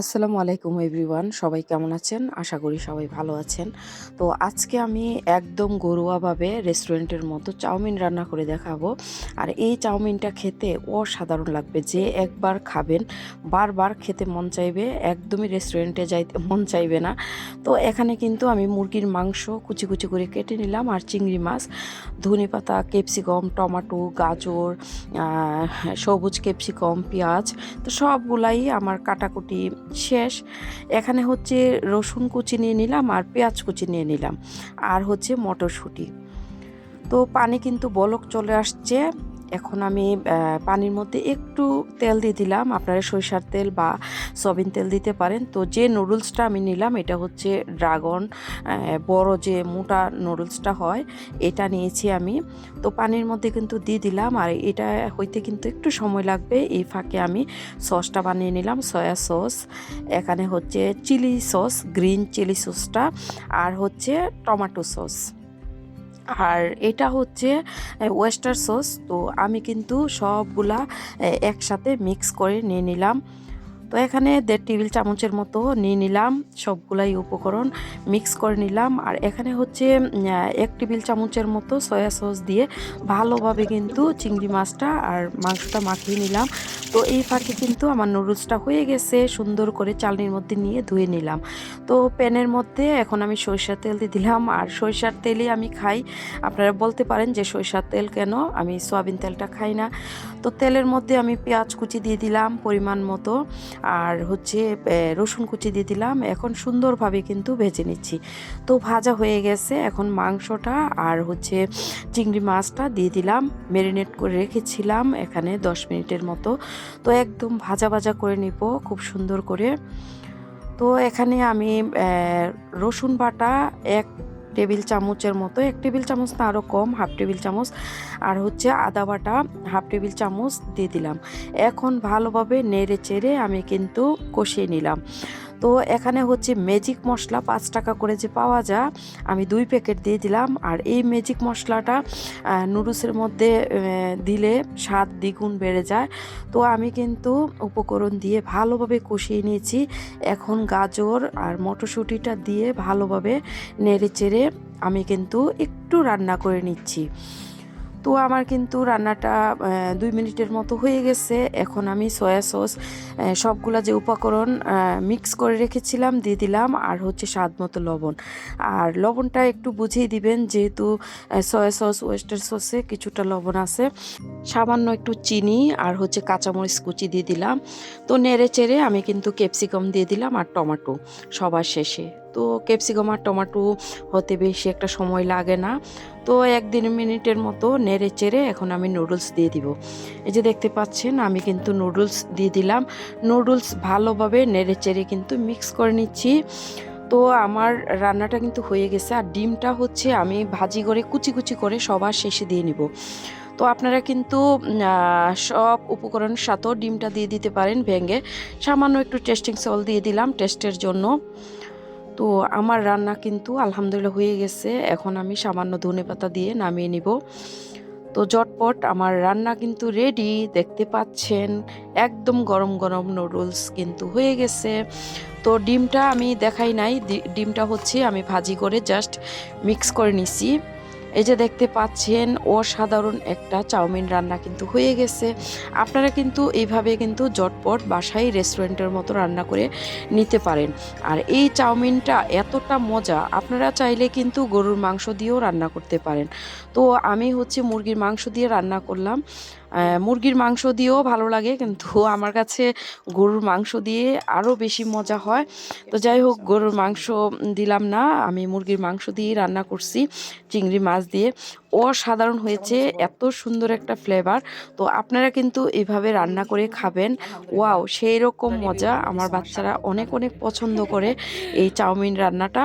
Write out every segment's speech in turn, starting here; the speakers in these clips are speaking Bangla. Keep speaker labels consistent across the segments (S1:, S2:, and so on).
S1: আসসালামু আলাইকুম এভরিওয়ান, সবাই কেমন আছেন? আশা করি সবাই ভালো আছেন। তো আজকে আমি একদম ঘরোয়াভাবে রেস্টুরেন্টের মতো চাউমিন রান্না করে দেখাবো। আর এই চাউমিনটা খেতে অসাধারণ লাগবে। যে একবার খাবেন, বারবার খেতে মন চাইবে, একদমই রেস্টুরেন্টে যাইতে মন চাইবে না। তো এখানে কিন্তু আমি মুরগির মাংস কুচি কুচি করে কেটে নিলাম আর চিংড়ি মাছ ধনে পাতা ক্যাপসিকাম, টমেটো, গাজর সবুজ ক্যাপসিকাম, পেঁয়াজ, তো সবগুলাই আমার কাটাকুটি শেষ। এখানে হচ্ছে রসুন কুচি নিয়ে নিলাম আর পেঁয়াজ কুচি নিয়ে নিলাম। আর হচ্ছে মটরশুঁটি। তো পানি কিন্তু বলক চলে আসছে। এখন আমি পানির মধ্যে একটু তেল দিয়ে দিলাম। আপনারা সরিষার তেল বা সয়াবিন তেল দিতে পারেন। তো যে নুডলসটা আমি নিলাম, এটা হচ্ছে ড্রাগন বড় যে মোটা নুডলসটা হয়, এটা নিয়েছি আমি। তো পানির মধ্যে কিন্তু দিয়ে দিলাম। আর এটা হইতে কিন্তু একটু সময় লাগবে। এই ফাঁকে আমি সসটা বানিয়ে নিলাম, সয়া সস। এখানে হচ্ছে চিলি সস, গ্রিন চিলি সসটা। আর হচ্ছে টমেটো সস। আর এটা হচ্ছে ওয়েস্টার সস তো আমি কিন্তু সবগুলা একসাথে মিক্স করে নিয়ে নিলাম। তো এখানে দেড় টেবিল চামচের মতো নিয়ে নিলাম। সবগুলাই উপকরণ মিক্স করে নিলাম। আর এখানে হচ্ছে এক টেবিল চামচের মতো সয়া সস দিয়ে ভালোভাবে কিন্তু চিংড়ি মাছটা আর মাংসটা মাখিয়ে নিলাম। তো এই ফাঁকে কিন্তু আমার নুডলসটা হয়ে গেছে। সুন্দর করে চালনির মধ্যে নিয়ে ধুয়ে নিলাম। তো প্যানের মধ্যে এখন আমি সরিষার তেল দিয়ে দিলাম। আর সরিষার তেলে আমি খাই। আপনারা বলতে পারেন যে সরিষার তেল কেন আমি সয়াবিন তেলটা খাই না। তো তেলের মধ্যে আমি পেঁয়াজ কুচি দিয়ে দিলাম পরিমাণ মতো। আর হচ্ছে রসুন কুচি দিয়ে দিলাম। এখন সুন্দরভাবে কিন্তু ভেজে নিচ্ছি। তো ভাজা হয়ে গেছে। এখন মাংসটা আর হচ্ছে চিংড়ি মাছটা দিয়ে দিলাম। ম্যারিনেট করে রেখেছিলাম এখানে দশ মিনিটের মতো। তো একদম ভাজা ভাজা করে নিব খুব সুন্দর করে। তো এখানে আমি রসুন বাটা এক টেবিল চামচের মতো, এক টেবিল চামচ না আরও কম, হাফ টেবিল চামচ। আর হচ্ছে আদা বাটা হাফ টেবিল চামচ দিয়ে দিলাম। এখন ভালোভাবে নেড়ে চেড়ে আমি কিন্তু কষিয়ে নিলাম। তো এখানে হচ্ছে ম্যাজিক মশলা পাঁচ টাকা করে যে পাওয়া যায়, আমি দুই প্যাকেট দিয়ে দিলাম। আর এই ম্যাজিক মশলাটা নুডলসের মধ্যে দিলে স্বাদ দ্বিগুণ বেড়ে যায়। তো আমি কিন্তু উপকরণ দিয়ে ভালোভাবে কষিয়ে নিয়েছি। এখন গাজর আর মটরশুঁটিটা দিয়ে ভালোভাবে নেড়ে চেড়ে আমি কিন্তু একটু রান্না করে নিচ্ছি। তো আমার কিন্তু রান্নাটা দুই মিনিটের মতো হয়ে গেছে। এখন আমি সয়া সস সবগুলা যে উপকরণ মিক্স করে রেখেছিলাম, দিয়ে দিলাম, আর হচ্ছে স্বাদ মতো লবণ। আর লবণটা একটু বুঝিয়ে দিবেন, যেহেতু সয়া সস ওয়েস্টার সসে কিছুটা লবণ আছে। সামান্য একটু চিনি আর হচ্ছে কাঁচামরিচ কুচি দিয়ে দিলাম। তো নেড়ে চেড়ে আমি কিন্তু ক্যাপসিকাম দিয়ে দিলাম আর টমেটো, সবার শেষে। তো ক্যাপসিকাম আর টমেটো হতে বেশি একটা সময় লাগে না। তো এক দিন মিনিটের মতো নেড়ে চেড়ে এখন আমি নুডলস দিয়ে দিব। এই যে দেখতে পাচ্ছেন, আমি কিন্তু নুডলস দিয়ে দিলাম। নুডলস ভালোভাবে নেড়ে চেড়ে কিন্তু মিক্স করে নিচ্ছি। তো আমার রান্নাটা কিন্তু হয়ে গেছে আর ডিমটা হচ্ছে আমি ভাজি করে, কুচি কুচি করে সবার শেষে দিয়ে নিব। তো আপনারা কিন্তু সব উপকরণের সাথেও ডিমটা দিয়ে দিতে পারেন ভেঙে। সামান্য একটু টেস্টিং সল দিয়ে দিলাম টেস্টের জন্য। তো আমার রান্না কিন্তু আলহামদুলিল্লাহ হয়ে গেছে। এখন আমি সামান্য ধনে পাতা দিয়ে নামিয়ে নিব। তো জটপট আমার রান্না কিন্তু রেডি দেখতে পাচ্ছেন, একদম গরম গরম নুডলস কিন্তু হয়ে গেছে। তো ডিমটা আমি দেখাই নাই ডিমটা হচ্ছে আমি ভাজি করে জাস্ট মিক্স করে নিছি। এই যে দেখতে পাচ্ছেন, অসাধারণ একটা চাউমিন রান্না কিন্তু হয়ে গেছে। আপনারা কিন্তু এইভাবে কিন্তু জটপট বাসায় রেস্টুরেন্টের মতো রান্না করে নিতে পারেন। আর এই চাউমিনটা এতটা মজা, আপনারা চাইলে কিন্তু গরুর মাংস দিয়েও রান্না করতে পারেন। তো আমি হচ্ছে মুরগির মাংস দিয়ে রান্না করলাম। মুরগির মাংস দিয়েও ভালো লাগে, কিন্তু আমার কাছে গরুর মাংস দিয়ে আরও বেশি মজা হয়। তো যাই হোক, গরুর মাংস দিলাম না, আমি মুরগির মাংস দিয়ে রান্না করছি। চিংড়ি মাছ দিয়ে অসাধারণ হয়েছে এত সুন্দর একটা ফ্লেভার তো আপনারা কিন্তু এভাবে রান্না করে খাবেন। ওয়াও সেই রকম মজা আমার বাচ্চারা অনেক অনেক পছন্দ করে এই চাউমিন রান্নাটা।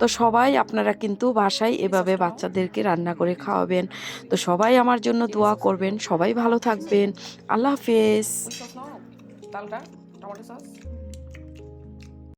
S1: তো সবাই আপনারা কিন্তু বাসায় এভাবে বাচ্চাদেরকে রান্না করে খাওয়াবেন। তো সবাই আমার জন্য দোয়া করবেন। সবাই ভালো থাকবেন। আল্লাহ হাফেজ।
S2: তালটা টমেটো সস